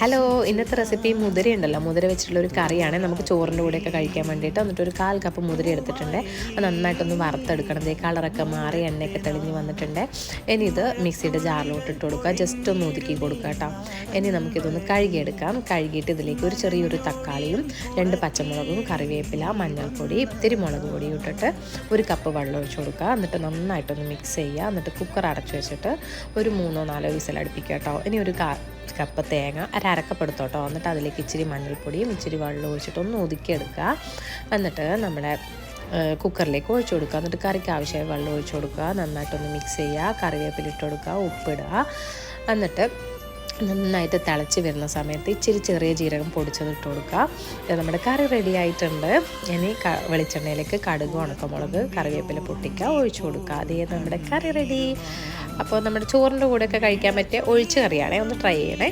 Hello ഇന്നത്തെ recipe മുതിര ഉണ്ടല്ലോ മുതിര വെച്ചിട്ടുള്ള ഒരു കറിയാണ്. നമുക്ക് ചോറിന്റെ കൂടെയൊക്കെ കഴിക്കാൻ വേണ്ടിയിട്ട് എന്നിട്ട് ഒരു കാൽ കപ്പ് മുതിര എടുത്തിട്ടുണ്ട്. അത് നന്നായിട്ടൊന്ന് വറുത്തെടുക്കണം. ദേ കളറൊക്കെ മാറി എണ്ണയൊക്കെ തെളിഞ്ഞ് വന്നിട്ടുണ്ട്. ഇനി ഇത് മിക്സിയുടെ ജാറിലോട്ട് ഇട്ട് കൊടുക്കുക. ജസ്റ്റ് ഒന്ന് ഒതുക്കി കൊടുക്കുക കേട്ടോ. ഇനി നമുക്കിതൊന്ന് കഴുകിയെടുക്കാം. കഴുകിയിട്ട് ഇതിലേക്ക് ഒരു ചെറിയൊരു തക്കാളിയും രണ്ട് പച്ചമുളകും കറിവേപ്പില മഞ്ഞൾപ്പൊടി ഇത്തിരി മുളക് പൊടി ഇട്ടിട്ട് ഒരു കപ്പ് വെള്ളം ഒഴിച്ചു കൊടുക്കുക. എന്നിട്ട് നന്നായിട്ടൊന്ന് മിക്സ് ചെയ്യുക. എന്നിട്ട് കുക്കർ അടച്ചു വെച്ചിട്ട് ഒരു മൂന്നോ നാലോ വിസിൽ കേട്ടോ. ഇനി ഒരു കപ്പ് തേങ്ങ അര അരക്കപ്പെടുത്തോട്ടോ. എന്നിട്ട് അതിലേക്ക് ഇച്ചിരി മഞ്ഞൾപ്പൊടിയും ഇച്ചിരി വെള്ളം ഒഴിച്ചിട്ട് ഒന്ന് ഒതുക്കിയെടുക്കുക. എന്നിട്ട് നമ്മുടെ കുക്കറിലേക്ക് ഒഴിച്ചു കൊടുക്കുക. എന്നിട്ട് കറിക്ക് ആവശ്യമായ വെള്ളം ഒഴിച്ചു കൊടുക്കുക. നന്നായിട്ടൊന്ന് മിക്സ് ചെയ്യുക. കറിവേപ്പിലിട്ട് കൊടുക്കുക. ഉപ്പിടുക. എന്നിട്ട് നന്നായിട്ട് തിളച്ച് വരുന്ന സമയത്ത് ഇച്ചിരി ചെറിയ ജീരകം പൊടിച്ചത് ഇട്ട് കൊടുക്കുക. നമ്മുടെ കറി റെഡി ആയിട്ടുണ്ട്. ഇനി വെളിച്ചെണ്ണയിലേക്ക് കടുക് ഉണക്കമുളക് കറിവേപ്പില പൊട്ടിക്കുക. ഒഴിച്ചു കൊടുക്കുക. അതേ നമ്മുടെ കറി റെഡി അപ്പോൾ നമ്മുടെ ചോറിന്റെ കൂടെയൊക്കെ കഴിക്കാൻ പറ്റിയ ഒഴിച്ച് കറിയാണേ. ഒന്ന് ട്രൈ ചെയ്യണേ.